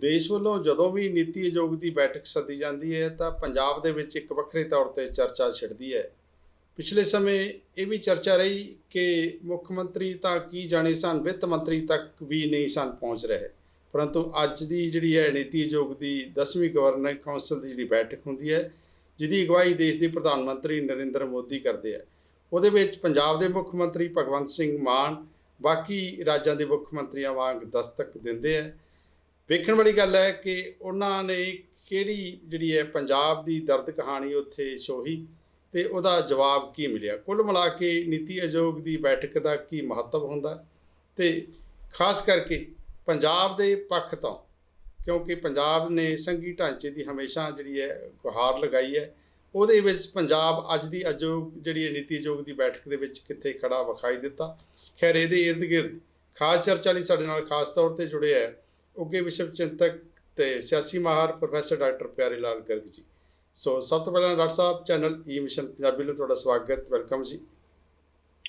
ਦੇਸ਼ ਵੱਲੋਂ ਜਦੋਂ ਵੀ ਨੀਤੀ ਆਯੋਗ ਦੀ ਬੈਠਕ ਸੱਦੀ ਜਾਂਦੀ ਹੈ ਤਾਂ ਪੰਜਾਬ ਦੇ ਵਿੱਚ ਇੱਕ ਵੱਖਰੇ ਤੌਰ ਤੇ ਚਰਚਾ ਛਿੜਦੀ ਹੈ। ਪਿਛਲੇ ਸਮੇਂ ਇਹ ਵੀ ਚਰਚਾ ਰਹੀ ਕਿ ਮੁੱਖ ਮੰਤਰੀ ਤਾਂ ਕੀ ਜਾਣੇ ਸਨ, ਵਿੱਤ ਮੰਤਰੀ ਤੱਕ ਵੀ ਨਹੀਂ ਸਨ ਪਹੁੰਚ ਰਹੇ। ਪਰੰਤੂ ਅੱਜ ਦੀ ਜਿਹੜੀ ਹੈ ਨੀਤੀ ਆਯੋਗ ਦੀ 10ਵੀਂ ਗਵਰਨਰ ਕੌਂਸਲ ਦੀ ਜਿਹੜੀ ਬੈਠਕ ਹੁੰਦੀ ਹੈ, ਜਿਹਦੀ ਅਗਵਾਈ ਦੇਸ਼ ਦੇ ਪ੍ਰਧਾਨ ਮੰਤਰੀ ਨਰਿੰਦਰ ਮੋਦੀ ਕਰਦੇ ਆ। ਉਹਦੇ ਵਿੱਚ ਪੰਜਾਬ ਦੇ ਮੁੱਖ ਮੰਤਰੀ ਭਗਵੰਤ ਸਿੰਘ ਮਾਨ, ਬਾਕੀ ਰਾਜਾਂ ਦੇ ਮੁੱਖ ਮੰਤਰੀਆਂ ਵਾਂਗ ਦਸਤਕ ਦਿੰਦੇ ਆ। ਵੇਖਣ ਵਾਲੀ ਗੱਲ ਹੈ ਕਿ ਉਹਨਾਂ ਨੇ ਕਿਹੜੀ ਜਿਹੜੀ ਹੈ ਪੰਜਾਬ ਦੀ ਦਰਦ ਕਹਾਣੀ ਉੱਥੇ ਸ਼ੋਹੀ ਤੇ ਉਹਦਾ ਜਵਾਬ ਕੀ ਮਿਲਿਆ? ਕੁੱਲ ਮਿਲਾ ਕੇ ਨੀਤੀ ਆਯੋਗ ਦੀ ਬੈਠਕ ਦਾ ਕੀ ਮਹੱਤਵ ਹੁੰਦਾ? ਤੇ ਖਾਸ ਕਰਕੇ ਪੰਜਾਬ ਦੇ ਪੱਖ ਤੋਂ, ਕਿਉਂਕਿ ਪੰਜਾਬ ਨੇ ਸੰਘੀ ਢਾਂਚੇ ਦੀ ਹਮੇਸ਼ਾ ਜਿਹੜੀ ਹੈ ਗੁਹਾਰ ਲਗਾਈ ਹੈ, ਉਹਦੇ ਵਿੱਚ ਪੰਜਾਬ ਅੱਜ ਦੀ ਆਯੋਗ ਜਿਹੜੀ ਹੈ ਨੀਤੀ ਆਯੋਗ ਦੀ ਬੈਠਕ ਦੇ ਵਿੱਚ ਕਿੱਥੇ ਖੜਾ ਵਿਖਾਈ ਦਿੱਤਾ। ਖੈਰ, ਇਹਦੇ ਇਰਦ ਗਿਰਦ ਖਾਸ ਚਰਚਾ ਲਈ ਸਾਡੇ ਨਾਲ ਖਾਸ ਤੌਰ ਤੇ ਜੁੜੇ ਹੈ ਉੱਗੇ ਵਿਸ਼ਵ ਚਿੰਤਕ ਤੇ ਸਿਆਸੀ ਮਾਹਰ ਪ੍ਰੋਫੈਸਰ ਡਾਕਟਰ ਪਿਆਰੇ ਲਾਲ ਗਰਗ ਜੀ। ਸੋ ਸਭ ਤੋਂ ਪਹਿਲਾਂ ਡਾਕਟਰ ਸਾਹਿਬ ਚੈਨਲ ਈ ਮਿਸ਼ਨ ਪੰਜਾਬੀ ਲਈ ਤੁਹਾਡਾ ਸਵਾਗਤ ਵੈਲਕਮ ਜੀ।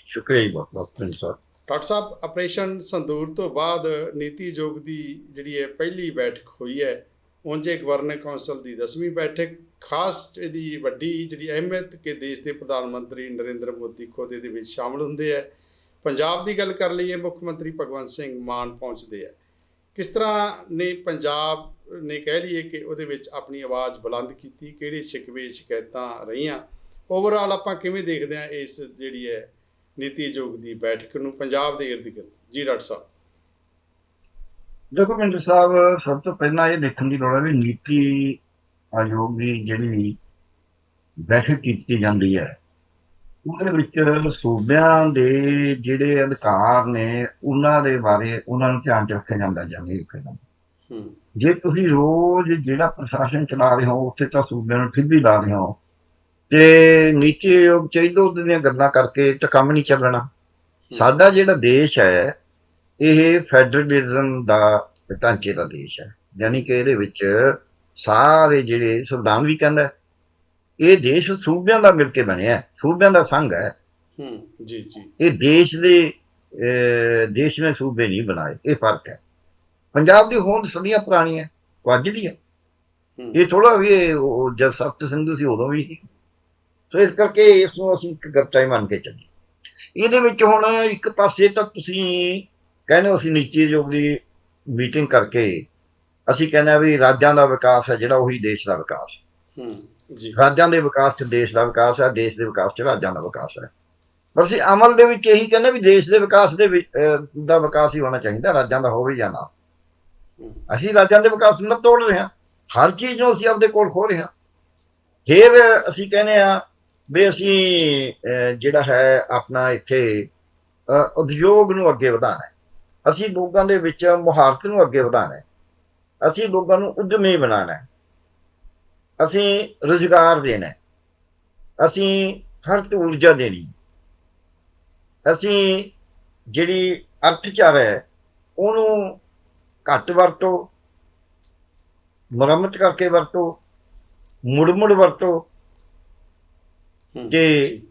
ਸ਼ੁਕਰੀਆ ਜੀ ਬਹੁਤ ਬਹੁਤ ਸਾਹਿਬ ਡਾਕਟਰ ਸਾਹਿਬ ਆਪਰੇਸ਼ਨ ਸੰਦੂਰ ਤੋਂ ਬਾਅਦ ਨੀਤੀ ਆਯੋਗ ਦੀ ਜਿਹੜੀ ਹੈ ਪਹਿਲੀ ਬੈਠਕ ਹੋਈ ਹੈ ਉਂਝੇ ਗਵਰਨਰ ਕੌਂਸਲ ਦੀ 10ਵੀਂ ਬੈਠਕ ਖਾਸ ਇਹਦੀ ਵੱਡੀ ਜਿਹੜੀ ਅਹਿਮੀਅਤ ਕਿ ਦੇਸ਼ ਦੇ ਪ੍ਰਧਾਨ ਮੰਤਰੀ ਨਰਿੰਦਰ ਮੋਦੀ ਖੁਦ ਇਹਦੇ ਵਿੱਚ ਸ਼ਾਮਲ ਹੁੰਦੇ ਹੈ ਪੰਜਾਬ ਦੀ ਗੱਲ ਕਰ ਲਈਏ ਮੁੱਖ ਮੰਤਰੀ ਭਗਵੰਤ ਸਿੰਘ ਮਾਨ ਪਹੁੰਚਦੇ ਆ। ਕਿਸ ਤਰ੍ਹਾਂ ਨੇ ਪੰਜਾਬ ਨੇ ਕਹਿ ਲਈਏ ਕਿ ਉਹਦੇ ਵਿੱਚ ਆਪਣੀ ਆਵਾਜ਼ ਬੁਲੰਦ ਕੀਤੀ, ਕਿਹੜੇ ਸ਼ਿਕਵੇ ਸ਼ਿਕਾਇਤਾਂ ਰਹੀਆਂ? ਓਵਰਆਲ ਆਪਾਂ ਕਿਵੇਂ ਦੇਖਦੇ ਹਾਂ ਇਸ ਜਿਹੜੀ ਹੈ ਨੀਤੀ ਆਯੋਗ ਦੀ ਬੈਠਕ ਨੂੰ? ਪੰਜਾਬ ਦੇ ਇਰਦ ਗਿਰਦ। ਜੀ ਡਾਕਟਰ ਸਾਹਿਬ। ਦੇਖੋ ਪ੍ਰਿੰਸ ਸਾਹਿਬ, ਸਭ ਤੋਂ ਪਹਿਲਾਂ ਇਹ ਦੇਖਣ ਦੀ ਲੋੜ ਹੈ ਵੀ ਨੀਤੀ ਆਯੋਗ ਦੀ ਜਿਹੜੀ ਬੈਠਕ ਕੀਤੀ ਜਾਂਦੀ ਹੈ ਉਹਦੇ ਵਿੱਚ ਸੂਬਿਆਂ ਦੇ ਜਿਹੜੇ ਅਧਿਕਾਰ ਨੇ ਉਹਨਾਂ ਦੇ ਬਾਰੇ ਉਹਨਾਂ ਨੂੰ ਧਿਆਨ ਚ ਰੱਖਿਆ ਜਾਂਦਾ ਜਾਂਦੀ। ਹੈ। ਜੇ ਤੁਸੀਂ ਰੋਜ਼ ਜਿਹੜਾ ਪ੍ਰਸ਼ਾਸਨ ਚਲਾ ਰਹੇ ਹੋ ਉੱਥੇ ਤਾਂ ਸੂਬਿਆਂ ਨੂੰ ਠਿੱਬੀ ਲਾ ਰਹੇ ਹੋ। ਤੇ ਨੀਤੀ ਆਯੋਗ ਚ ਇਧਰ ਉਧਰ ਦੀਆਂ ਗੱਲਾਂ ਕਰਕੇ ਤਾਂ ਕੰਮ ਨਹੀਂ ਚੱਲਣਾ। ਸਾਡਾ ਜਿਹੜਾ ਦੇਸ਼ ਹੈ ਇਹ ਫੈਡਰਲਿਜ਼ਮ ਦਾ ਢਾਂਚੇ ਦਾ ਦੇਸ਼ ਹੈ। ਯਾਨੀ ਕਿ ਇਹਦੇ ਵਿੱਚ ਸਾਰੇ ਜਿਹੜੇ ਸੰਵਿਧਾਨ ਵੀ ਕਹਿੰਦਾ ਇਹ ਦੇਸ਼ ਸੂਬਿਆਂ ਦਾ ਮਿਲ ਕੇ ਬਣਿਆ ਹੈ, ਸੂਬਿਆਂ ਦਾ ਸੰਘ ਹੈ। ਹੂੰ ਜੀ ਜੀ। ਇਹ ਦੇਸ਼ ਦੇ ਦੇਸ਼ ਨੇ ਸੂਬੇ ਨਹੀਂ ਬਣਾਏ ਇਹ ਫ਼ਰਕ ਹੈ। ਪੰਜਾਬ ਦੀ ਹੋਂਦ ਸਦੀਆਂ ਪੁਰਾਣੀ ਹੈ ਅੱਜ ਦੀ ਹੈ। ਇਹ ਥੋੜਾ ਵੀ ਜਦ ਸਖਤ ਸਿੰਧੂ ਸੀ ਉਦੋਂ ਵੀ ਸੀ। ਸੋ ਇਸ ਕਰਕੇ ਇਸ ਨੂੰ ਅਸੀਂ ਇੱਕ ਹੀ ਮੰਨ ਕੇ ਚੱਲੀਏ। ਇਹਦੇ ਵਿੱਚ ਹੁਣ ਇੱਕ ਪਾਸੇ ਤਾਂ ਤੁਸੀਂ ਕਹਿੰਦੇ ਹੋ ਅਸੀਂ ਨੀਤੀ ਆਯੋਗ ਦੀ ਮੀਟਿੰਗ ਕਰਕੇ ਅਸੀਂ ਕਹਿੰਦੇ ਆ ਵੀ ਰਾਜਾਂ ਦਾ ਵਿਕਾਸ ਹੈ ਜਿਹੜਾ ਉਹੀ ਦੇਸ਼ ਦਾ ਵਿਕਾਸ ਹੂੰ। ਜੀ। ਰਾਜਾਂ ਦੇ ਵਿਕਾਸ 'ਚ ਦੇਸ਼ ਦਾ ਵਿਕਾਸ ਹੈ, ਦੇਸ਼ ਦੇ ਵਿਕਾਸ 'ਚ ਰਾਜਾਂ ਦਾ ਵਿਕਾਸ ਹੈ। ਪਰ ਅਸੀਂ ਅਮਲ ਦੇ ਵਿੱਚ ਇਹੀ ਕਹਿੰਦੇ ਵੀ ਦੇਸ਼ ਦੇ ਵਿਕਾਸ ਦੇ ਵਿੱਚ ਦਾ ਵਿਕਾਸ ਹੀ ਹੋਣਾ ਚਾਹੀਦਾ, ਰਾਜਾਂ ਦਾ ਹੋਵੇ ਜਾਂ ਨਾ। ਹੂੰ ਅਸੀਂ ਰਾਜਾਂ ਦੇ ਵਿਕਾਸ ਨੂੰ ਤੋੜ ਰਹੇ ਹਾਂ। ਹਰ ਚੀਜ਼ ਨੂੰ ਅਸੀਂ ਆਪਦੇ ਕੋਲ ਖੋ ਰਹੇ ਹਾਂ। ਫਿਰ ਅਸੀਂ ਕਹਿੰਦੇ ਆ ਵੀ ਅਸੀਂ ਜਿਹੜਾ ਹੈ ਆਪਣਾ ਇੱਥੇ ਉਦਯੋਗ ਨੂੰ ਅੱਗੇ ਵਧਾਉਣਾ ਹੈ। ਅਸੀਂ ਲੋਕਾਂ ਦੇ ਵਿੱਚ ਮੁਹਾਰਤ ਨੂੰ ਅੱਗੇ ਵਧਾਉਣਾ ਹੈ। ਅਸੀਂ ਲੋਕਾਂ ਨੂੰ ਉਦਮੀ ਬਣਾਉਣਾ ਹੈ। ਅਸੀਂ ਰੁਜ਼ਗਾਰ ਦੇਣਾ ਅਸੀਂ ਹਰ ਊਰਜਾ ਦੇਣੀ। ਅਸੀਂ ਜਿਹੜੀ ਅਰਥਚਾਰਾ ਹੈ ਉਹਨੂੰ ਘੱਟ ਵਰਤੋ ਮੁਰੰਮਤ ਕਰਕੇ ਵਰਤੋ ਮੁੜ ਮੁੜ ਵਰਤੋ ਤੇ- ਜੀ,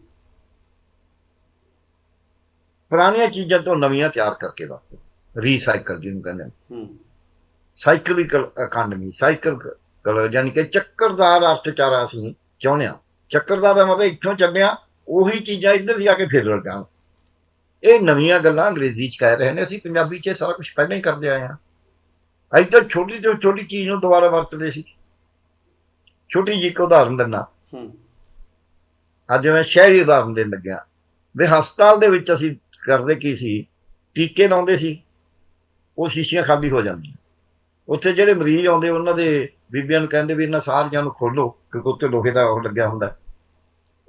ਪੁਰਾਣੀਆਂ ਚੀਜ਼ਾਂ ਤੋਂ ਨਵੀਆਂ ਤਿਆਰ ਕਰਕੇ ਵਰਤੋ। ਰੀਸਾਈਕਲ ਜਿਹਨੂੰ ਕਹਿੰਦੇ ਹੂੰ। ਸਾਈਕਲਿਕਲ ਇਕਾਨਮੀ ਸਾਈਕਲ ਯਾਨੀ ਕਿ ਚੱਕਰਦਾਰ ਅਰਥਚਾਰਾ ਅਸੀਂ ਚਾਹੁੰਦੇ ਹਾਂ। ਚੱਕਰਦਾਰ ਦਾ ਮਤਲਬ ਇੱਥੋਂ ਚੱਲਿਆ ਉਹੀ ਚੀਜ਼ਾਂ ਇੱਧਰ ਜਾ ਕੇ ਫਿਰ ਲਗਾਂ ਇਹ ਨਵੀਆਂ ਗੱਲਾਂ ਅੰਗਰੇਜ਼ੀ ਚ ਕਹਿ ਰਹੇ ਨੇ ਅਸੀਂ ਪੰਜਾਬੀ ਚ ਸਾਰਾ ਕੁਝ ਪਹਿਲਾਂ ਹੀ ਕਰਦੇ ਆਏ ਹਾਂ। ਅਸੀਂ ਤਾਂ ਛੋਟੀ ਤੋਂ ਛੋਟੀ ਚੀਜ਼ ਨੂੰ ਦੁਬਾਰਾ ਵਰਤਦੇ ਸੀ। ਛੋਟੀ ਜਿਹੀ ਇੱਕ ਉਦਾਹਰਨ ਹੂੰ। ਅੱਜ ਮੈਂ ਸ਼ਹਿਰੀ ਉਦਾਹਰਨ ਦੇਣ ਲੱਗਿਆ। ਵੀ ਹਸਪਤਾਲ ਦੇ ਵਿੱਚ ਅਸੀਂ ਕਰਦੇ ਕੀ ਸੀ? ਟੀਕੇ ਲਾਉਂਦੇ ਸੀ। ਉਹ ਸ਼ੀਸ਼ੀਆਂ ਖਾਲੀ ਹੋ ਜਾਂਦੀਆਂ। ਉੱਥੇ ਜਿਹੜੇ ਮਰੀਜ਼ ਆਉਂਦੇ ਉਹਨਾਂ ਦੇ ਬੀਬੀਆਂ ਨੂੰ ਕਹਿੰਦੇ ਵੀ ਇਹਨਾਂ ਸਾਰੀਆਂ ਨੂੰ ਖੋਲੋ ਕਿਉਂਕਿ ਉੱਤੇ ਲੋਹੇ ਦਾ ਉਹ ਲੱਗਿਆ ਹੁੰਦਾ।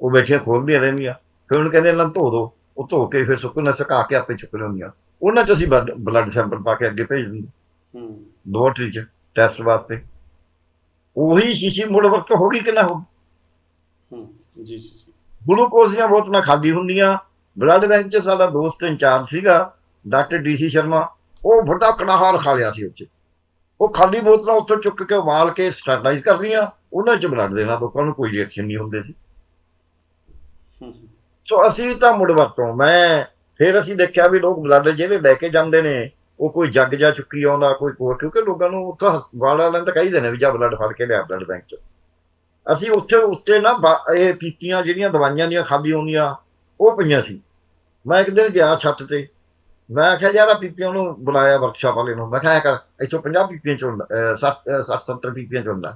ਉਹ ਬੈਠੀਆਂ ਖੋਲਦੀਆਂ ਰਹਿੰਦੀਆਂ। ਫਿਰ ਉਹਨੂੰ ਕਹਿੰਦੇ ਇਹਨਾਂ ਨੂੰ ਧੋ ਦਿਓ ਉਹ ਧੋ ਕੇ ਫਿਰ ਸੁੱਕਣਾ ਸੁਕਾ ਕੇ ਆਪੇ ਚੁੱਕ ਲਿਆਉਂਦੀਆਂ ਉਹਨਾਂ ਚ ਅਸੀਂ ਬਲੱਡ ਸੈਂਪਲ ਪਾ ਕੇ ਅੱਗੇ ਭੇਜ ਦਿੰਦੇ। ਹੂੰ। ਲੈਬੋਰਟਰੀ ਚ ਟੈਸਟ ਵਾਸਤੇ। ਉਹੀ ਸ਼ੀਸ਼ੀ ਮੁੜ ਵਰਤ ਹੋ ਗਈ ਕਿ ਨਾ ਹੋ? ਹੂੰ ਜੀ ਜੀ ਜੀ। ਗਲੂਕੋਜ਼ ਦੀਆਂ ਬੋਤਲਾਂ ਖਾਲੀ ਹੁੰਦੀਆਂ। ਬਲੱਡ ਬੈਂਕ 'ਚ ਸਾਡਾ ਦੋਸਤ ਇੰਚਾਰਜ ਸੀਗਾ ਡਾਕਟਰ ਡੀਸੀ ਸ਼ਰਮਾ। ਉਹ ਵੱਡਾ ਕੜਾਹਾਰ ਖਾ ਲਿਆ ਸੀ ਉੱਥੇ। ਉਹ ਖਾਲੀ ਬੋਤਲਾਂ ਉੱਥੋਂ ਚੁੱਕ ਕੇ ਉਬਾਲ ਕੇ ਸਟਰਲਾਈਜ਼ ਕਰ ਰਹੀਆਂ। ਉਹਨਾਂ 'ਚ ਬਲੱਡ ਦੇਣਾ ਲੋਕਾਂ ਨੂੰ ਕੋਈ ਰਿਐਕਸ਼ਨ ਨਹੀਂ ਹੁੰਦੇ ਸੀ। ਸੋ ਅਸੀਂ ਤਾਂ ਮੁੜ ਵਰਤੋਂ ਮੈਂ ਫਿਰ ਅਸੀਂ ਦੇਖਿਆ ਵੀ ਲੋਕ ਬਲੱਡ ਜਿਹੜੇ ਲੈ ਕੇ ਜਾਂਦੇ ਨੇ ਉਹ ਕੋਈ ਜੱਗ ਜਾ ਚੁੱਕੀ ਆਉਂਦਾ ਕੋਈ ਹੋਰ ਕਿਉਂਕਿ ਲੋਕਾਂ ਨੂੰ ਉੱਥੋਂ ਹਸਪਤਾਲ ਵਾਲਿਆਂ ਤਾਂ ਕਹੀਦੇ ਨੇ ਵੀ ਜਾ ਬਲੱਡ ਫੜ ਕੇ ਲਿਆ ਬਲੱਡ ਬੈਂਕ ਚ। ਅਸੀਂ ਉੱਥੇ ਉੱਤੇ ਨਾ ਇਹ ਪੀਤੀਆਂ ਜਿਹੜੀਆਂ ਦਵਾਈਆਂ ਦੀਆਂ ਖਾਦੀ ਹੁੰਦੀਆਂ ਉਹ ਪਈਆਂ ਸੀ। ਮੈਂ ਇੱਕ ਦਿਨ ਗਿਆ ਛੱਤ ਤੇ ਮੈਂ ਆਖਿਆ ਯਾਰ ਆ ਪੀਪੀਆਂ ਨੂੰ ਬੁਲਾਇਆ ਵਰਕਸ਼ਾਪ ਵਾਲੇ ਨੂੰ। ਮੈਂ ਕਿਹਾ ਐਂ ਕਰ ਇੱਥੋਂ 50 ਪੀਪੀਆਂ ਚੁਣ 60 60 70 ਪੀਪੀਆਂ ਚੁਣ ਲੈ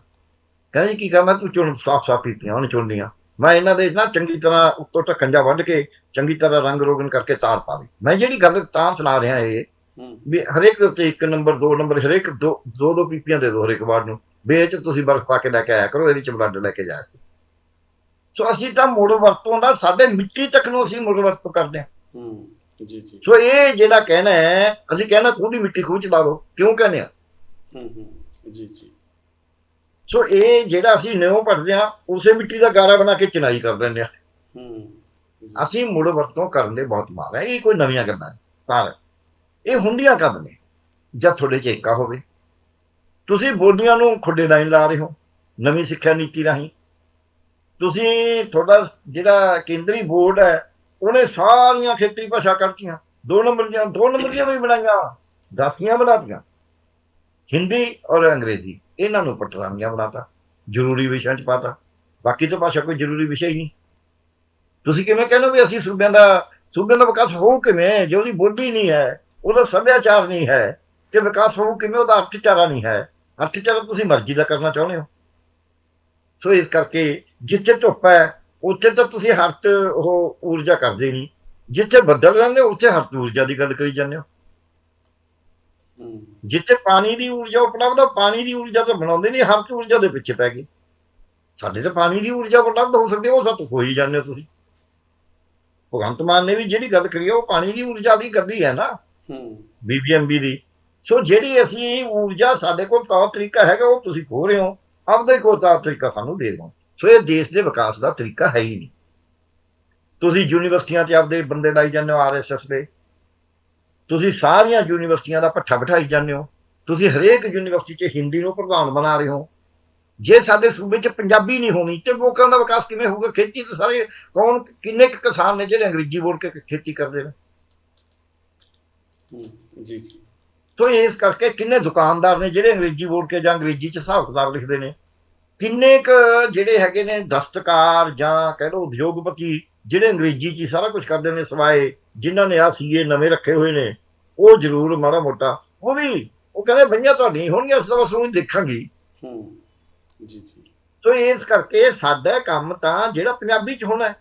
ਕਹਿੰਦੇ ਜੀ ਕੀ ਕਰਨਾ ਤੂੰ ਚੁਣ ਸਾਫ਼ ਸਾਫ਼ ਪੀਪੀਆਂ ਉਹਨੇ ਚੁਣਨੀਆਂ ਮੈਂ ਇਹਨਾਂ ਦੇ ਨਾ ਚੰਗੀ ਤਰ੍ਹਾਂ ਉੱਤੋਂ ਢੱਕਣ ਜਾ ਵੱਢ ਕੇ ਚੰਗੀ ਤਰ੍ਹਾਂ ਰੰਗ ਰੋਗਨ ਕਰਕੇ ਤਾਰ ਪਾ ਲਈ। ਮੈਂ ਜਿਹੜੀ ਗੱਲ ਤਾਂ ਸੁਣਾ ਰਿਹਾ ਇਹ ਵੀ ਹਰੇਕ ਉੱਤੇ ਇੱਕ ਨੰਬਰ ਦੋ ਨੰਬਰ ਹਰੇਕ ਦੋ ਦੋ ਦੋ ਪੀਪੀਆਂ ਦੇ ਦੋ ਹਰੇਕ ਵਾਰ ਨੂੰ। ਵੀ ਇਹ ਚ ਤੁਸੀਂ ਬਰਫ਼ ਪਾ ਕੇ ਲੈ ਕੇ ਆਇਆ ਕਰੋ ਇਹਦੇ ਚ ਬਲੱਡ ਲੈ ਕੇ ਜਾਇਆ ਸੋ ਅਸੀਂ ਤਾਂ ਮੁੜ ਵਰਤੋਂ ਦਾ ਸਾਡੇ ਮਿੱਟੀ ਤੱਕ ਨੂੰ ਅਸੀਂ ਮੁੜ ਵਰਤੋਂ ਕਰਦੇ ਹਾਂ। ਹੂੰ। ਜੀ ਜੀ। ਸੋ ਇਹ ਜਿਹੜਾ ਕਹਿਣਾ ਹੈ ਅਸੀਂ ਕਹਿਣਾ ਖੂਹ ਦੀ ਮਿੱਟੀ ਖੂਹ ਚ ਲਾ ਦਿਓ ਕਿਉਂ ਕਹਿੰਦੇ ਆ? ਹੂੰ ਹੂੰ ਜੀ ਜੀ। ਸੋ ਇਹ ਜਿਹੜਾ ਅਸੀਂ ਨਿਉ ਪੜਦੇ ਆ ਉਸੇ ਮਿੱਟੀ ਦਾ ਗਾਰਾ ਬਣਾ ਕੇ ਚਿਨਾਈ ਕਰ ਦਿੰਦੇ ਆ ਹੂੰ। ਅਸੀਂ ਮੁੜ ਵਰਤੋਂ ਕਰਨ ਦੇ ਬਹੁਤ ਮਾਰ ਹੈ ਇਹ ਕੋਈ ਨਵੀਆਂ ਗੱਲਾਂ ਨਹੀਂ। ਪਰ ਇਹ ਹੁੰਦੀਆਂ ਕਦ ਨੇ? ਜਦ ਤੁਹਾਡੇ ਚ ਏਕਾ ਹੋਵੇ। ਤੁਸੀਂ ਬੋਲੀਆਂ ਨੂੰ ਖੁੱਡੇ ਲਾਈਨ ਲਾ ਰਹੇ ਹੋ ਨਵੀਂ ਸਿੱਖਿਆ ਨੀਤੀ ਰਾਹੀਂ। ਤੁਸੀਂ ਤੁਹਾਡਾ ਜਿਹੜਾ ਕੇਂਦਰੀ ਬੋਰਡ ਹੈ ਉਹਨੇ ਸਾਰੀਆਂ ਖੇਤਰੀ ਭਾਸ਼ਾ ਕੱਢਤੀਆਂ ਦੋ ਨੰਬਰ ਦੀਆਂ ਦੋ ਨੰਬਰ ਦੀਆਂ ਵੀ ਬਣਾਈਆਂ। ਦਾਤੀਆਂ ਬਣਾਤੀਆਂ। ਹਿੰਦੀ ਔਰ ਅੰਗਰੇਜ਼ੀ, ਇਹਨਾਂ ਨੂੰ ਪਟਰਾਮੀਆਂ ਬਣਾਤਾ। ਜ਼ਰੂਰੀ ਵਿਸ਼ਿਆਂ ਚ ਪਾਤਾ। ਬਾਕੀ ਤਾਂ ਭਾਸ਼ਾ ਕੋਈ ਜ਼ਰੂਰੀ ਵਿਸ਼ਾ ਹੀ ਨਹੀਂ। ਤੁਸੀਂ ਕਿਵੇਂ ਕਹਿੰਦੇ ਹੋ ਵੀ ਅਸੀਂ ਸੂਬਿਆਂ ਦਾ ਸੂਬਿਆਂ ਦਾ ਵਿਕਾਸ ਹੋਊ ਕਿਵੇਂ? ਜੇ ਉਹਦੀ ਬੋਲੀ ਨਹੀਂ ਹੈ, ਉਹਦਾ ਸੱਭਿਆਚਾਰ ਨਹੀਂ ਹੈ, ਤੇ ਵਿਕਾਸ ਹੋਊ ਕਿਵੇਂ? ਉਹਦਾ ਅਰਥਚਾਰਾ ਨਹੀਂ ਹੈ। ਅਰਥਚਾਰਾ ਤੁਸੀਂ ਮਰਜ਼ੀ ਦਾ ਕਰਨਾ ਚਾਹੁੰਦੇ ਹੋ। ਸੋ ਇਸ ਕਰਕੇ ਜਿੱਥੇ ਧੁੱਪ ਹੈ ਉੱਥੇ ਤਾਂ ਤੁਸੀਂ ਹਰਤ ਉਹ ਊਰਜਾ ਕਰਦੇ ਨਹੀਂ। ਜਿੱਥੇ ਬੱਦਲ ਰਹਿੰਦੇ ਉੱਥੇ ਹਰਤ ਊਰਜਾ ਦੀ ਗੱਲ ਕਰੀ ਜਾਂਦੇ ਹੋ। ਜਿੱਥੇ ਪਾਣੀ ਦੀ ਊਰਜਾ ਉਪਲਬਧ ਪਾਣੀ ਦੀ ਊਰਜਾ ਤਾਂ ਬਣਾਉਂਦੇ ਨਹੀਂ ਹਰਤ ਊਰਜਾ ਦੇ ਪਿੱਛੇ ਪੈ ਗਏ। ਸਾਡੇ ਤਾਂ ਪਾਣੀ ਦੀ ਊਰਜਾ ਉਪਲਬਧ ਹੋ ਸਕਦੀ ਉਹ ਸਭ ਹੋ ਹੀ ਜਾਂਦੇ ਹੋ ਤੁਸੀਂ। ਭਗਵੰਤ ਮਾਨ ਨੇ ਵੀ ਜਿਹੜੀ ਗੱਲ ਕਰੀ ਉਹ ਪਾਣੀ ਦੀ ਊਰਜਾ ਦੀ ਕਰਦੀ ਹੈ ਨਾ। ਹੂੰ। ਬੀਬੀਐਮਬੀ ਦੀ। ਸੋ ਜਿਹੜੀ ਅਸੀਂ ਊਰਜਾ ਸਾਡੇ ਕੋਲ ਤੌਰ ਤਰੀਕਾ ਹੈਗਾ ਉਹ ਤੁਸੀਂ ਖੋ ਰਹੇ ਹੋ। ਆਪਦਾ ਕੋਈ ਤੌਰ ਤਰੀਕਾ ਸਾਨੂੰ ਦੇ ਰਹੇ ਹੋ ਸੋ ਇਹ ਦੇਸ਼ ਦੇ ਵਿਕਾਸ ਦਾ ਤਰੀਕਾ ਹੈ ਹੀ ਨਹੀਂ। ਤੁਸੀਂ ਯੂਨੀਵਰਸਿਟੀਆਂ 'ਚ ਆਪਦੇ ਬੰਦੇ ਲਾਈ ਜਾਂਦੇ ਹੋ ਆਰਐਸਐਸ ਦੇ। ਤੁਸੀਂ ਸਾਰੀਆਂ ਯੂਨੀਵਰਸਿਟੀਆਂ ਦਾ ਪੱਠਾ ਬਿਠਾਈ ਜਾਂਦੇ ਹੋ। ਤੁਸੀਂ ਹਰੇਕ ਯੂਨੀਵਰਸਿਟੀ 'ਚ ਹਿੰਦੀ ਨੂੰ ਪ੍ਰਧਾਨ ਬਣਾ ਰਹੇ ਹੋ। ਜੇ ਸਾਡੇ ਸੂਬੇ 'ਚ ਪੰਜਾਬੀ ਨਹੀਂ ਹੋਣੀ ਤੇ ਲੋਕਾਂ ਦਾ ਵਿਕਾਸ ਕਿਵੇਂ ਹੋਊਗਾ? ਖੇਤੀ ਤੇ ਸਾਰੇ ਕੌਣ ਕਿੰਨੇ ਕੁ ਕਿਸਾਨ ਨੇ ਜਿਹੜੇ ਅੰਗਰੇਜ਼ੀ ਬੋਲ ਕੇ ਖੇਤੀ ਕਰਦੇ ਨੇ? ਜੀ ਜੀ। ਤੋ ਇਸ ਕਰਕੇ ਕਿੰਨੇ ਦੁਕਾਨਦਾਰ ਨੇ ਜਿਹੜੇ ਅੰਗਰੇਜ਼ੀ ਬੋਲ ਕੇ ਜਾਂ ਅੰਗਰੇਜ਼ੀ ਚ ਹਿਸਾਬ ਕਿਤਾਬ ਲਿਖਦੇ ਨੇ? ਕਿੰਨੇ ਕ ਜਿਹੜੇ ਹੈਗੇ ਨੇ ਦਸਤਕਾਰ ਜਾਂ ਕਹਿ ਲਓ ਉਦਯੋਗਪਤੀ ਜਿਹੜੇ ਅੰਗਰੇਜ਼ੀ ਚ ਹੀ ਸਾਰਾ ਕੁਝ ਕਰਦੇ ਨੇ ਸਵਾਏ ਜਿਨ੍ਹਾਂ ਨੇ ਆ ਸੀਏ ਨਵੇਂ ਰੱਖੇ ਹੋਏ ਨੇ ਉਹ ਜ਼ਰੂਰ ਮਾੜਾ ਮੋਟਾ ਉਹ ਵੀ ਉਹ ਕਹਿੰਦੇ ਬਈਆਂ ਤੁਹਾਡੀਆਂ ਹੋਣਗੀਆਂ ਉਸ ਦਾ ਬਸ ਦੇਖਾਂਗੀ। ਹੂੰ ਜੀ ਜੀ। ਤੋ ਇਸ ਕਰਕੇ ਸਾਡਾ ਕੰਮ ਤਾਂ ਜਿਹੜਾ ਪੰਜਾਬੀ ਚ ਹੋਣਾ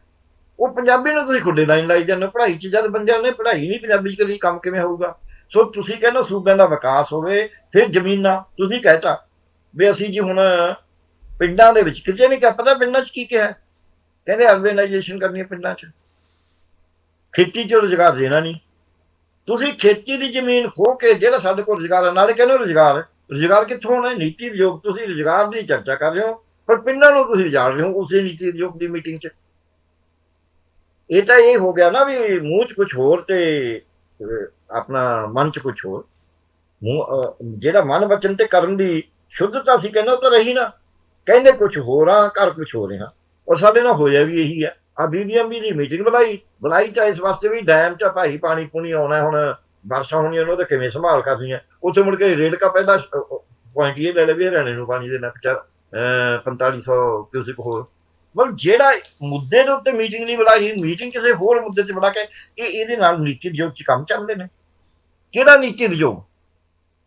ਉਹ ਪੰਜਾਬੀ ਨੂੰ ਤੁਸੀਂ ਖੁੱਡੇ ਲਾਈਨ ਲਾਈ ਜਾਂਦੇ ਪੜ੍ਹਾਈ ਚ ਜਦ ਬੰਦਿਆਂ ਨੇ ਪੜ੍ਹਾਈ ਨਹੀਂ ਪੰਜਾਬੀ ਚ ਕਰੀ ਕੰਮ ਕਿਵੇਂ ਹੋਊਗਾ? ਸੋ ਤੁਸੀਂ ਕਹਿੰਦੇ ਸੂਬਿਆਂ ਦਾ ਵਿਕਾਸ ਹੋਵੇ ਫਿਰ ਜ਼ਮੀਨਾਂ ਤੁਸੀਂ ਕਹਿਤਾ ਵੀ ਅਸੀਂ ਜੀ ਹੁਣ ਪਿੰਡਾਂ ਦੇ ਵਿੱਚ, ਕਿਤੇ ਨਹੀਂ ਕਿਹਾ, ਪਤਾ ਪਿੰਡਾਂ 'ਚ ਕੀ ਕਿਹਾ? ਕਹਿੰਦੇ ਅਰਬਨਾਈਜੇਸ਼ਨ ਕਰਨੀ ਹੈ ਪਿੰਡਾਂ 'ਚ। ਖੇਤੀ 'ਚ ਰੁਜ਼ਗਾਰ ਦੇਣਾ ਨਹੀਂ। ਤੁਸੀਂ ਖੇਤੀ ਦੀ ਜ਼ਮੀਨ ਖੋ ਕੇ, ਜਿਹੜਾ ਸਾਡੇ ਕੋਲ ਰੁਜ਼ਗਾਰ ਹੈ, ਨਾਲੇ ਕਹਿੰਦੇ ਰੁਜ਼ਗਾਰ ਰੁਜ਼ਗਾਰ ਕਿੱਥੋਂ ਹੋਣਾ ਨੀਤੀ ਉਦਯੋਗ ਤੁਸੀਂ ਰੁਜ਼ਗਾਰ ਦੀ ਚਰਚਾ ਕਰ ਰਹੇ ਹੋ, ਪਰ ਪਿੰਡਾਂ ਨੂੰ ਤੁਸੀਂ ਜਾਣ ਰਹੇ ਹੋ ਉਸੇ ਨੀਤੀ ਉਦਯੋਗ ਦੀ ਮੀਟਿੰਗ 'ਚ। ਇਹ ਤਾਂ ਇਹ ਹੋ ਗਿਆ ਨਾ ਵੀ ਮੂੰਹ 'ਚ ਕੁਝ ਹੋਰ ਤੇ ਆਪਣਾ ਮਨ 'ਚ ਕੁਝ ਹੋਰ। ਮੂੰਹ ਜਿਹੜਾ ਮਨ ਵਚਨ ਤੇ ਕਰਨ ਦੀ ਸ਼ੁੱਧਤਾ ਸੀ, ਕਹਿੰਦਾ ਉਹ ਤਾਂ ਰਹੀ ਨਾ। ਕਹਿੰਦੇ ਕੁਝ ਹੋਰ ਆ ਘਰ ਕੁਝ ਹੋ ਰਿਹਾ। ਔਰ ਸਾਡੇ ਨਾਲ ਹੋਇਆ ਵੀ ਇਹੀ ਹੈ ਆ ਬੀਬੀਐਮਬੀ ਦੀ ਮੀਟਿੰਗ ਬੁਲਾਈ। ਬੁਲਾਈ ਤਾਂ ਇਸ ਵਾਸਤੇ ਵੀ ਡੈਮ 'ਚ ਭਾਈ ਪਾਣੀ ਪੂਣੀ ਆਉਣਾ ਹੁਣ ਵਰਸ਼ਾ ਹੋਣੀ ਉਹਨਾਂ ਤਾਂ ਕਿਵੇਂ ਸੰਭਾਲ ਕਰਨੀ ਹੈ ਉੱਥੇ ਮੁੜ ਕੇ ਰੇੜਕਾ ਪਹਿਲਾ ਪੁਆਇੰਟ ਇਹ ਲੈ ਲਵੇ ਹਰਿਆਣੇ ਨੂੰ ਪਾਣੀ ਦੇ ਨੱਕ 'ਚ ਅਹ 4500 ਕਿਊਸਿਕ ਹੋਰ। ਮਤਲਬ ਜਿਹੜਾ ਮੁੱਦੇ ਦੇ ਉੱਤੇ ਮੀਟਿੰਗ ਨਹੀਂ ਬੁਲਾਈ ਮੀਟਿੰਗ ਕਿਸੇ ਹੋਰ ਮੁੱਦੇ 'ਚ ਬੁਲਾ ਕੇ, ਇਹ ਇਹਦੇ ਨਾਲ ਨੀਤੀ ਉਦਯੋਗ 'ਚ ਕੰਮ ਚੱਲਦੇ ਨੇ। ਕਿਹੜਾ ਨੀਤੀ ਉਦਯੋਗ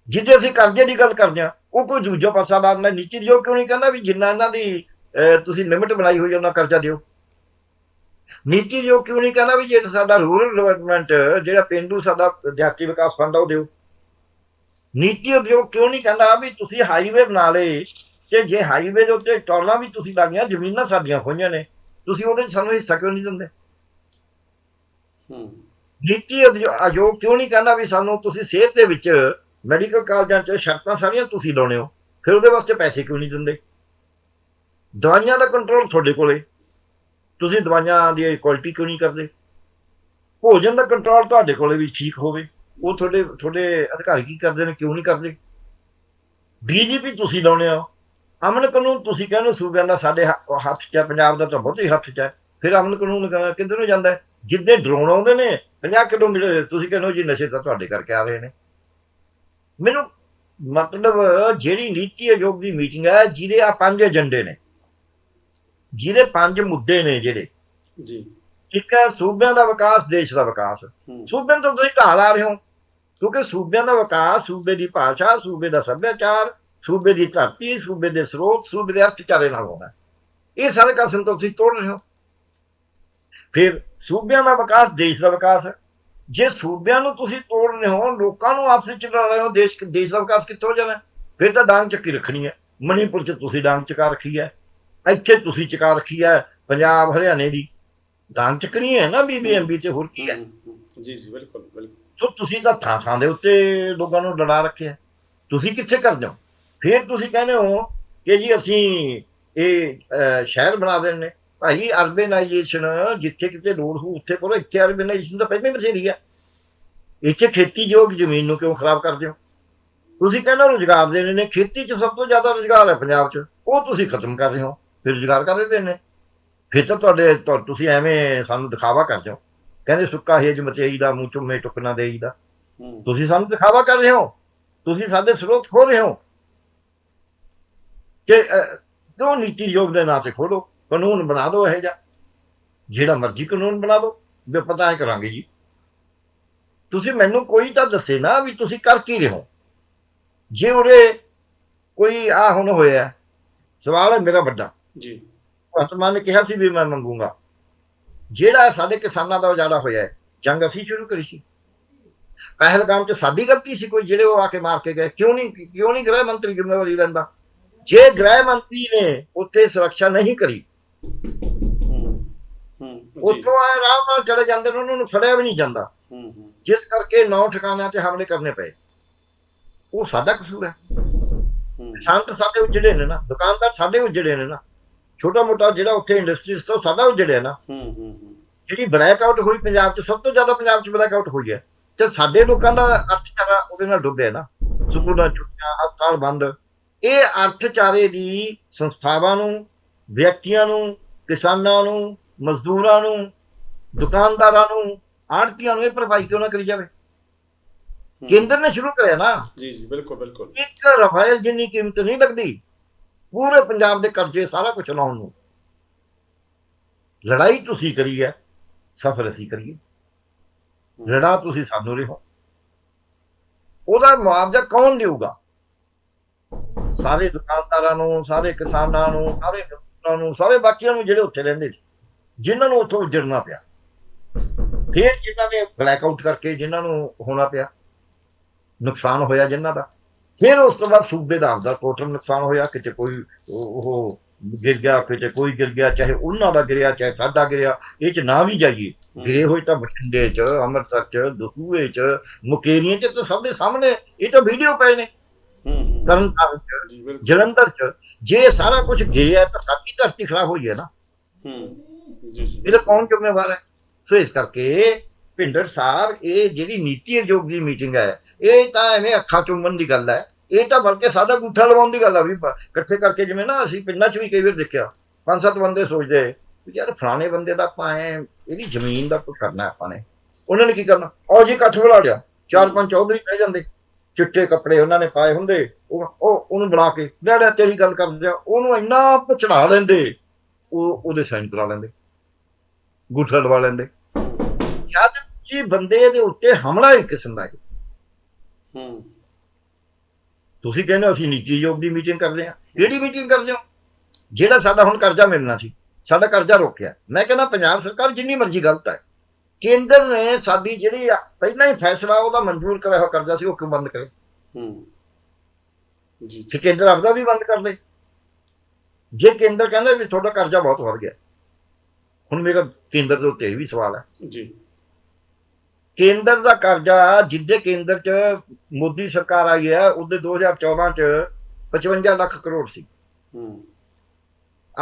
ਜਿਹਦੇ ਅਸੀਂ ਕਰਜ਼ੇ ਦੀ ਗੱਲ ਕਰਦੇ ਹਾਂ ਉਹ ਕੋਈ ਦੂਜਾ ਪਾਸਾ ਲਾਉਂਦਾ ਨੀਤੀ ਉਦਯੋਗ ਕਿਉਂ ਨਹੀਂ ਕਹਿੰਦਾ ਵੀ ਜਿੰਨਾ ਇਹਨਾਂ ਦੀ ਤੁਸੀਂ ਲਿਮਿਟ ਬਣਾਈ ਹੋਈ ਉਹਨਾਂ ਕਰਜ਼ਾ ਦਿਓ। ਨੀਤੀ ਉਦਯੋਗ ਕਿਉਂ ਨਹੀਂ ਕਹਿੰਦਾ ਵੀ ਜੇ ਸਾਡਾ ਰੂਰਲ ਡਿਵੈਲਪਮੈਂਟ ਜਿਹੜਾ ਪਿੰਡੂ ਸਾਡਾ ਜਾਤੀ ਵਿਕਾਸ ਫੰਡ ਆ ਉਹ ਦਿਓ। ਨੀਤੀ ਉਦਯੋਗ ਕਿਉਂ ਨਹੀਂ ਕਹਿੰਦਾ ਵੀ ਤੁਸੀਂ ਹਾਈਵੇ ਬਣਾ ਲਏ ਤੇ ਜੇ ਹਾਈਵੇ ਦੇ ਉੱਤੇ ਟੋਲਾਂ ਵੀ ਤੁਸੀਂ ਲਾਗੀਆਂ ਜ਼ਮੀਨਾਂ ਸਾਡੀਆਂ ਖੋਈਆਂ ਨੇ ਤੁਸੀਂ ਉਹਦੇ ਸਾਨੂੰ ਹਿੱਸਾ ਕਿਉਂ ਨਹੀਂ ਦਿੰਦੇ। ਹੂੰ। ਨੀਤੀ ਆਯੋਗ ਕਿਉਂ ਨਹੀਂ ਕਹਿੰਦਾ ਵੀ ਸਾਨੂੰ ਤੁਸੀਂ ਸਿਹਤ ਦੇ ਵਿੱਚ ਮੈਡੀਕਲ ਕਾਲਜਾਂ 'ਚ ਸ਼ਰਤਾਂ ਸਾਰੀਆਂ ਤੁਸੀਂ ਲਾਉਣੇ ਹੋ। ਫਿਰ ਉਹਦੇ ਵਾਸਤੇ ਪੈਸੇ ਕਿਉਂ ਨਹੀਂ ਦਿੰਦੇ? ਦਵਾਈਆਂ ਦਾ ਕੰਟਰੋਲ ਤੁਹਾਡੇ ਕੋਲੇ। ਤੁਸੀਂ ਦਵਾਈਆਂ ਦੀ ਕੁਆਲਿਟੀ ਕਿਉਂ ਨਹੀਂ ਕਰਦੇ? ਭੋਜਨ ਦਾ ਕੰਟਰੋਲ ਤੁਹਾਡੇ ਕੋਲੇ ਵੀ ਠੀਕ ਹੋਵੇ। ਉਹ ਤੁਹਾਡੇ ਤੁਹਾਡੇ ਅਧਿਕਾਰੀ ਕੀ ਕਰਦੇ ਨੇ, ਕਿਉਂ ਨਹੀਂ ਕਰਦੇ? ਡੀਜੀਪੀ ਤੁਸੀਂ ਲਾਉਣੇ ਹੋ। ਅਮਨ ਕਾਨੂੰਨ ਤੁਸੀਂ ਕਹਿੰਦੇ ਹੋ, ਸੂਬਿਆਂ ਦਾ ਸਾਡੇ ਹੱਥ 'ਚ ਹੈ, ਪੰਜਾਬ ਦਾ ਤਾਂ ਬਹੁਤ ਹੀ ਹੱਥ 'ਚ ਹੈ। ਫਿਰ ਅਮਨ ਕਾਨੂੰਨ ਕਿੱਧਰ ਨੂੰ ਜਾਂਦਾ ਹੈ? ਜਿੱਦੇ ਡਰੋਨ ਆਉਂਦੇ ਨੇ 50 ਕਿਲੋਮੀਟਰ ਤੁਸੀਂ ਕਹਿੰਦੇ ਹੋ ਜੀ ਨਸ਼ੇ ਤਾਂ ਤੁਹਾਡੇ ਕਰਕੇ ਆ ਰਹੇ ਨੇ। ਮੈਨੂੰ ਮਤਲਬ ਜਿਹੜੀ ਨੀਤੀ ਆਯੋਗ ਦੀ ਮੀਟਿੰਗ ਹੈ ਜਿਹਦੇ ਆ ਪੰਜ ਏਜੰਡੇ ਨੇ। ਜਿਹਦੇ ਪੰਜ ਮੁੱਦੇ ਨੇ ਜਿਹੜੇ। ਜੀ। ਇੱਕ ਹੈ ਸੂਬਿਆਂ ਦਾ ਵਿਕਾਸ ਦੇਸ਼ ਦਾ ਵਿਕਾਸ। ਸੂਬਿਆਂ ਤੋਂ ਤੁਸੀਂ ਢਾਲ ਆ ਰਹੇ ਹੋ ਕਿਉਂਕਿ ਸੂਬਿਆਂ ਦਾ ਵਿਕਾਸ ਸੂਬੇ ਦੀ ਭਾਸ਼ਾ ਸੂਬੇ ਦਾ ਸੱਭਿਆਚਾਰ ਸੂਬੇ ਦੀ ਧਰਤੀ ਸੂਬੇ ਦੇ ਸਰੋਤ ਸੂਬੇ ਦੇ ਅਰਥਚਾਰੇ ਨਾਲ ਹੋਣਾ। ਇਹ ਸਾਰੇ ਕਸਮ ਤੋਂ ਤੁਸੀਂ ਤੋੜ ਰਹੇ ਹੋ। ਫਿਰ ਸੂਬਿਆਂ ਦਾ ਵਿਕਾਸ ਦੇਸ਼ ਦਾ ਵਿਕਾਸ ਹੈ। ਜੇ ਸੂਬਿਆਂ ਨੂੰ ਤੁਸੀਂ ਤੋੜ ਰਹੇ ਹੋ ਲੋਕਾਂ ਨੂੰ ਆਪਸ ਵਿੱਚ ਲੜ ਰਹੇ ਹੋ ਦੇਸ਼ ਦੇਸ਼ ਦਾ ਵਿਕਾਸ ਕਿੱਥੋਂ ਹੋ ਜਾਣਾ? ਫਿਰ ਤਾਂ ਡਾਂਗ ਚੱਕੀ ਰੱਖਣੀ ਹੈ। ਮਣੀਪੁਰ 'ਚ ਤੁਸੀਂ ਡਾਂਗ ਚਕਾ ਰੱਖੀ ਹੈ। ਇੱਥੇ ਤੁਸੀਂ ਚਕਾ ਰੱਖੀ ਹੈ ਪੰਜਾਬ ਹਰਿਆਣੇ ਦੀ। ਡਾਂਗ ਚੱਕਣੀ ਹੈ ਨਾ ਬੀਬੀਐਮਬੀ 'ਚ ਹੋਰ ਕੀ ਹੈ? ਜੀ ਜੀ ਬਿਲਕੁਲ ਬਿਲਕੁਲ। ਸੋ ਤੁਸੀਂ ਤਾਂ ਥਾਂ ਥਾਂ ਦੇ ਉੱਤੇ ਲੋਕਾਂ ਨੂੰ ਲੜਾ ਰੱਖਿਆ। ਤੁਸੀਂ ਕਿੱਥੇ ਕਰਦੇ ਹੋ? ਫਿਰ ਤੁਸੀਂ ਕਹਿੰਦੇ ਹੋ ਕਿ ਜੀ ਅਸੀਂ ਇਹ ਸ਼ਹਿਰ ਬਣਾ ਦੇਣੇ ਭਾਈ ਅਰਬਨਾਈਜੇਸ਼ਨ ਜਿੱਥੇ ਕਿਤੇ ਲੋੜ ਹੋ ਉੱਥੇ ਕਰੋ। ਇੱਥੇ ਅਰਬਨਾਈਜੇਸ਼ਨ ਤਾਂ ਪਹਿਲਾਂ ਹੀ ਬਥੇਰੀ ਆ। ਇੱਥੇ ਖੇਤੀਯੋਗ ਜ਼ਮੀਨ ਨੂੰ ਕਿਉਂ ਖਰਾਬ ਕਰਦੇ ਹੋ? ਤੁਸੀਂ ਕਹਿੰਦੇ ਰੁਜ਼ਗਾਰ ਦੇਣੇ ਨੇ। ਖੇਤੀ 'ਚ ਸਭ ਤੋਂ ਜ਼ਿਆਦਾ ਰੁਜ਼ਗਾਰ ਹੈ ਪੰਜਾਬ 'ਚ। ਉਹ ਤੁਸੀਂ ਖਤਮ ਕਰ ਰਹੇ ਹੋ। ਫਿਰ ਰੁਜ਼ਗਾਰ ਕਾਹਦੇ ਦੇਣੇ? ਫਿਰ ਤਾਂ ਤੁਹਾਡੇ ਤੁਹਾ- ਤੁਸੀਂ ਐਵੇਂ ਸਾਨੂੰ ਦਿਖਾਵਾ ਕਰਦੇ ਹੋ ਕਹਿੰਦੇ ਸੁੱਕਾ ਹੇਜ ਮਚੇਈ ਦਾ ਮੂੰਹ ਚੁੰਮੇ ਟੁਕਣਾ ਦੇਈ ਦਾ ਤੁਸੀਂ ਸਾਨੂੰ ਦਿਖਾਵਾ ਕਰ ਰਹੇ ਹੋ। ਤੁਸੀਂ ਸਾਡੇ ਸਰੋਤ ਖੋ ਰਹੇ ਹੋ। ਕਿ ਕਿਉਂ ਨੀਤੀ ਯੋਗ ਦੇ ਨਾਂ ਤੇ ਖੋਲੋ। ਕਾਨੂੰਨ ਬਣਾ ਦਿਓ ਇਹ ਜਾ ਜਿਹੜਾ ਮਰਜ਼ੀ ਕਾਨੂੰਨ ਬਣਾ ਦਿਓ ਵੀ ਪਤਾ ਹੈ ਕਰਾਂਗੇ ਜੀ। ਤੁਸੀਂ ਮੈਨੂੰ ਕੋਈ ਤਾਂ ਦੱਸੇ ਨਾ ਵੀ ਤੁਸੀਂ ਕਰ ਕੀ ਰਹੇ ਹੋ। ਜੇ ਉਰੇ ਕੋਈ ਆ ਹੁਣ ਹੋਇਆ ਸਵਾਲ ਹੈ ਮੇਰਾ ਵੱਡਾ। ਜੀ। ਵਰਤਮਾਨ ਨੇ ਕਿਹਾ ਸੀ ਵੀ ਮੈਂ ਮੰਗੂੰਗਾ। ਜਿਹੜਾ ਸਾਡੇ ਕਿਸਾਨਾਂ ਦਾ ਉਜਾੜਾ ਹੋਇਆ ਹੈ ਜੰਗ ਅਸੀਂ ਸ਼ੁਰੂ ਕਰੀ ਸੀ। ਪਹਿਲਗਾਮ ਚ ਸਾਡੀ ਗਲਤੀ ਸੀ ਕੋਈ ਜਿਹੜੇ ਉਹ ਆ ਕੇ ਮਾਰ ਕੇ ਗਏ। ਕਿਉਂ ਨਹੀਂ ਕਿਉਂ ਨਹੀਂ ਗ੍ਰਹਿ ਮੰਤਰੀ ਜ਼ਿੰਮੇਵਾਰੀ ਲੈਂਦਾ? ਜੇ ਗ੍ਰਹਿ ਮੰਤਰੀ ਨੇ ਉੱਥੇ ਸੁਰੱਖਿਆ ਨਹੀਂ ਕਰੀ ਉੱਥੋਂ ਆਏ ਆਰਾਮ ਨਾਲ ਚਲੇ ਜਾਂਦੇ ਨੇ ਉਹਨਾਂ ਨੂੰ ਫੜਿਆ ਵੀ ਨਹੀਂ ਜਾਂਦਾ। ਜਿਸ ਕਰਕੇ ਨੌ ਠਿਕਾਣਿਆਂ ਤੇ ਹਮਲੇ ਕਰਨੇ ਪਏ। ਉਹ ਸਾਡਾ ਕਸੂਰ ਹੈ। ਸੰਤ ਸਾਡੇ ਉਜੜੇ ਨੇ ਨਾ ਦੁਕਾਨਦਾਰ ਸਾਡੇ ਉਜੜੇ ਨੇ ਨਾ। ਛੋਟਾ ਮੋਟਾ ਜਿਹੜਾ ਉੱਥੇ ਇੰਡਸਟਰੀਜ਼ ਤੋਂ ਸਾਡਾ ਉਜੜਿਆ ਨਾ। ਜਿਹੜੀ ਬਲੈਕ ਆਊਟ ਹੋਈ ਪੰਜਾਬ 'ਚ ਸਭ ਤੋਂ ਜ਼ਿਆਦਾ ਪੰਜਾਬ 'ਚ ਬਲੈਕ ਆਊਟ ਹੋਈ ਹੈ। ਤੇ ਸਾਡੇ ਲੋਕਾਂ ਦਾ ਅਰਥਚਾਰਾ ਉਹਦੇ ਨਾਲ ਡੁੱਬਿਆ ਨਾ। ਸਕੂਲਾਂ ਛੁੱਟੀਆਂ ਹਸਪਤਾਲ ਬੰਦ। ਇਹ ਅਰਥਚਾਰੇ ਦੀ ਸੰਸਥਾਵਾਂ ਨੂੰ ਵਿਅਕਤੀਆਂ ਨੂੰ ਕਿਸਾਨਾਂ ਨੂੰ ਮਜ਼ਦੂਰਾਂ ਨੂੰ ਦੁਕਾਨਦਾਰਾਂ ਨੂੰ ਆੜਤੀਆਂ ਨੂੰ ਇਹ ਭਰਪਾਈ ਕਿਉਂ ਨਾ ਕਰੀ ਜਾਵੇ। ਕੇਂਦਰ ਨੇ ਸ਼ੁਰੂ ਕਰਿਆ ਨਾ। ਜੀ ਜੀ ਬਿਲਕੁਲ ਬਿਲਕੁਲ। ਇੱਕ ਰਫਾਇਲ ਜਿੰਨੀ ਕੀਮਤ ਨਹੀਂ ਲੱਗਦੀ ਪੂਰੇ ਪੰਜਾਬ ਦੇ ਕਰਜ਼ੇ ਸਾਰਾ ਕੁਝ ਲਾਉਣ ਨੂੰ। ਲੜਾਈ ਤੁਸੀਂ ਕਰੀ ਹੈ ਸਫਰ ਅਸੀਂ ਕਰੀਏ। ਲੜਾ ਤੁਸੀਂ ਸਾਨੂੰ ਰਹੋ। ਉਹਦਾ ਮੁਆਵਜ਼ਾ ਕੌਣ ਦੇਊਗਾ? ਸਾਰੇ ਦੁਕਾਨਦਾਰਾਂ ਨੂੰ ਸਾਰੇ ਕਿਸਾਨਾਂ ਨੂੰ ਸਾਰੇ ਮਜ਼ਦੂਰਾਂ ਨੂੰ ਸਾਰੇ ਬਾਕੀਆਂ ਨੂੰ ਜਿਹੜੇ ਉੱਥੇ ਰਹਿੰਦੇ ਸੀ ਜਿਨ੍ਹਾਂ ਨੂੰ ਉੱਥੋਂ ਉੱਜੜਨਾ ਪਿਆ। ਫਿਰ ਜਿਨ੍ਹਾਂ ਨੇ ਬਲੈਕਆਊਟ ਕਰਕੇ ਜਿਨ੍ਹਾਂ ਨੂੰ ਹੋਣਾ ਪਿਆ ਨੁਕਸਾਨ ਹੋਇਆ ਜਿਨ੍ਹਾਂ ਦਾ। ਫਿਰ ਉਸ ਤੋਂ ਬਾਅਦ ਸੂਬੇ ਦਾ ਆਪਦਾ ਟੋਟਲ ਨੁਕਸਾਨ ਹੋਇਆ ਕਿਤੇ ਕੋਈ ਉਹ ਗਿਰ ਗਿਆ ਕਿਤੇ ਕੋਈ ਗਿਰ ਗਿਆ ਚਾਹੇ ਉਹਨਾਂ ਦਾ ਗਿਰਿਆ ਚਾਹੇ ਸਾਡਾ ਗਿਰਿਆ ਇਹ ਚ ਨਾ ਵੀ ਜਾਈਏ। ਗਿਰੇ ਹੋਏ ਤਾਂ ਬਠਿੰਡੇ ਚ ਅੰਮ੍ਰਿਤਸਰ ਚ ਦਸੂਹੇ ਚ ਮੁਕੇਰੀਆਂ ਚ ਤਾਂ ਸਭ ਦੇ ਸਾਹਮਣੇ ਇਹ ਤਾਂ ਵੀਡੀਓ ਪਏ ਨੇ। ਤਰਨਤਾਰਨ ਚ। ਜਲੰਧਰ ਚ। ਜੇ ਸਾਰਾ ਕੁਝ ਗਿਰਿਆ ਤਾਂ ਸਾਡੀ ਧਰਤੀ ਖਰਾਬ ਹੋਈ ਹੈ ਨਾ। ਹੂੰ। ਜੀ ਜੀ। ਇਹਦਾ ਕੌਣ ਜ਼ਿੰਮੇਵਾਰ ਹੈ? ਸੋ ਇਸ ਕਰਕੇ ਭਿੰਡਰ ਸਾਹਿਬ ਇਹ ਜਿਹੜੀ ਨੀਤੀ ਆਯੋਗ ਦੀ ਮੀਟਿੰਗ ਹੈ ਇਹ ਤਾਂ ਐਵੇਂ ਅੱਖਾਂ ਚੁੰਮਣ ਦੀ ਗੱਲ ਹੈ। ਇਹ ਤਾਂ ਬਲਕਿ ਸਾਡਾ ਗੁੱਠਾ ਲਵਾਉਣ ਦੀ ਗੱਲ ਆ ਵੀ ਪ- ਇਕੱਠੇ ਕਰਕੇ ਜਿਵੇਂ ਨਾ ਅਸੀਂ ਪਿੰਡਾਂ 'ਚ ਵੀ ਕਈ ਵਾਰ ਦੇਖਿਆ ਪੰਜ ਸੱਤ ਬੰਦੇ ਸੋਚਦੇ ਵੀ ਯਾਰ ਫਲਾਣੇ ਬੰਦੇ ਦਾ ਆਪਾਂ ਐ ਇਹਦੀ ਜ਼ਮੀਨ ਦਾ ਕੁਝ ਕਰਨਾ ਆਪਾਂ ਨੇ। ਉਹਨਾਂ ਨੇ ਕੀ ਕਰਨਾ? ਉਹ ਜੀ ਇਕੱਠ ਬੁਲਾ ਲਿਆ। ਚਾਰ ਪੰਜ ਚੌਧਰੀ ਬਹਿ ਜਾਂਦੇ। ਚਿੱਟੇ ਕੱਪੜੇ ਉਹਨਾਂ ਨੇ ਪਾਏ ਹੁੰਦੇ ਉਹ ਉਹ ਉਹਨੂੰ ਬੁਲਾ ਕੇ ਲੈ ਲੈ ਤੇਰੀ ਗੱਲ ਕਰ ਜਾ ਉਹਨੂੰ ਇੰਨਾ ਚੜਾ ਲੈਂਦੇ ਉਹ ਉਹਦੇ ਸਾਈਨ ਕਰਾ ਲੈਂਦੇ ਗੁੱਠਾ ਲਵਾ ਲੈਂਦੇ। ਜਦ ਜੀ ਬੰਦੇ ਦੇ ਉੱਤੇ ਹਮਲਾ ਇੱਕ ਕਿਸਮ ਦਾ ਹੈ। ਹੂੰ। ਤੁਸੀਂ ਕਹਿੰਦੇ ਅਸੀਂ ਨੀਤੀ ਆਯੋਗ ਦੀ ਮੀਟਿੰਗ ਕਰਦੇ ਹਾਂ। ਕਿਹੜੀ ਮੀਟਿੰਗ ਕਰਦੇ ਹੋ? ਜਿਹੜਾ ਸਾਡਾ ਹੁਣ ਕਰਜ਼ਾ ਮਿਲਣਾ ਸੀ ਸਾਡਾ ਕਰਜ਼ਾ ਰੋਕਿਆ। ਮੈਂ ਕਹਿੰਦਾ ਪੰਜਾਬ ਸਰਕਾਰ ਜਿੰਨੀ ਮਰਜ਼ੀ ਗਲਤ ਹੈ ਕੇਂਦਰ ਨੇ ਸਾਡੀ ਜਿਹੜੀ ਪਹਿਲਾਂ ਹੀ ਫੈਸਲਾ ਉਹਦਾ ਮਨਜ਼ੂਰ ਕਰਿਆ ਹੋਇਆ ਕਰਜ਼ਾ ਸੀ ਉਹ ਕਿਉਂ ਬੰਦ ਕਰੇ? ਹੂੰ। ਜੀ ਕਿ ਕੇਂਦਰ ਆਪਦਾ ਵੀ ਬੰਦ ਕਰ ਲੇ। ਜੇ ਕੇਂਦਰ ਕਹਿੰਦਾ ਵੀ ਤੁਹਾਡਾ ਕਰਜ਼ਾ ਬਹੁਤ ਵੱਧ ਗਿਆ ਹੁਣ ਮੇਰਾ ਕੇਂਦਰ ਦੇ ਉੱਤੇ ਵੀ ਸਵਾਲ ਹੈ। ਜੀ। ਕੇਂਦਰ ਦਾ ਕਰਜ਼ਾ ਜਿੱਦੇ ਕੇਂਦਰ 'ਚ ਮੋਦੀ ਸਰਕਾਰ ਆਈ ਹੈ ਉਹਦੇ 2014 'ਚ 55 ਲੱਖ ਕਰੋੜ ਸੀ। ਹੂੰ।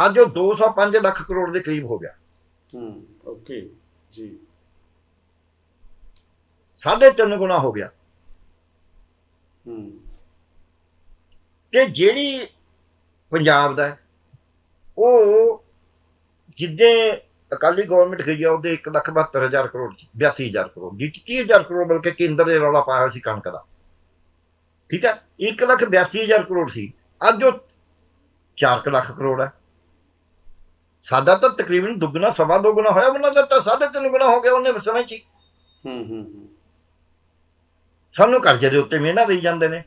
ਅੱਜ ਉਹ 205 ਲੱਖ ਕਰੋੜ ਦੇ ਕਰੀਬ ਹੋ ਗਿਆ। ਹੂੰ ਓਕੇ ਜੀ। ਸਾਢੇ ਤਿੰਨ ਗੁਣਾ ਹੋ ਗਿਆ। ਹੂੰ। ਤੇ ਜਿਹੜੀ ਪੰਜਾਬ ਦਾ ਉਹ ਜਿੱਦੇ ਅਕਾਲੀ ਗਵਰਨਮੈਂਟ ਗਈ ਆ ਉਹਦੇ 1 ਲੱਖ 72 ਹਜ਼ਾਰ ਕਰੋੜ ਸੀ 82000 ਕਰੋੜ ਜੀ 30000 ਕਰੋੜ ਬਲਕਿ ਕੇਂਦਰ ਦੇ ਰੌਲਾ ਪਾਇਆ ਸੀ ਕਣਕ ਦਾ। ਠੀਕ ਹੈ 1 ਲੱਖ 82000 ਕਰੋੜ ਸੀ। ਅੱਜ ਉਹ 4 ਲੱਖ ਕਰੋੜ ਹੈ ਸਾਡਾ ਤਾਂ ਤਕਰੀਬਨ ਦੁੱਗਣਾ ਸਵਾ ਦੁੱਗਣਾ ਹੋਇਆ ਉਹਨਾਂ ਦਾ ਤਾਂ ਸਾਢੇ ਤਿੰਨ ਗੁਣਾ ਹੋ ਗਿਆ ਉਹਨੇ ਸਮੇਂ 'ਚ ਹੂੰ ਹੂੰ। ਸਾਨੂੰ ਕਰਜ਼ੇ ਦੇ ਉੱਤੇ ਮਿਹਨਤ ਦੇਈ ਜਾਂਦੇ ਨੇ।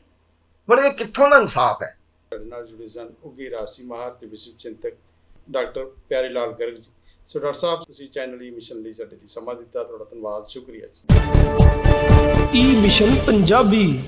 ਪਰ ਇਹ ਕਿੱਥੋਂ ਦਾ ਇਨਸਾਫ ਹੈ। ਨਾਲ ਜੁੜੇ ਸਨ ਉਗੀ ਰਾਸੀ ਮਾਹਰ ਤੇ ਵਿਸ਼ਵ ਚਿੰਤਕ ਡਾਕਟਰ ਪਿਆਰੇ ਲਾਲ ਗਰਗ ਜੀ। ਸੋ ਡਾਕਟਰ ਸਾਹਿਬ ਤੁਸੀਂ ਚੈਨਲ ਹੀ ਮਿਸ਼ਨ ਲਈ ਸਾਡੇ ਲਈ ਸਮਾਂ ਦਿੱਤਾ। ਤੁਹਾਡਾ ਧੰਨਵਾਦ ਸ਼ੁਕਰੀਆ ਜੀ। ਈ ਮਿਸ਼ਨ ਪੰਜਾਬੀ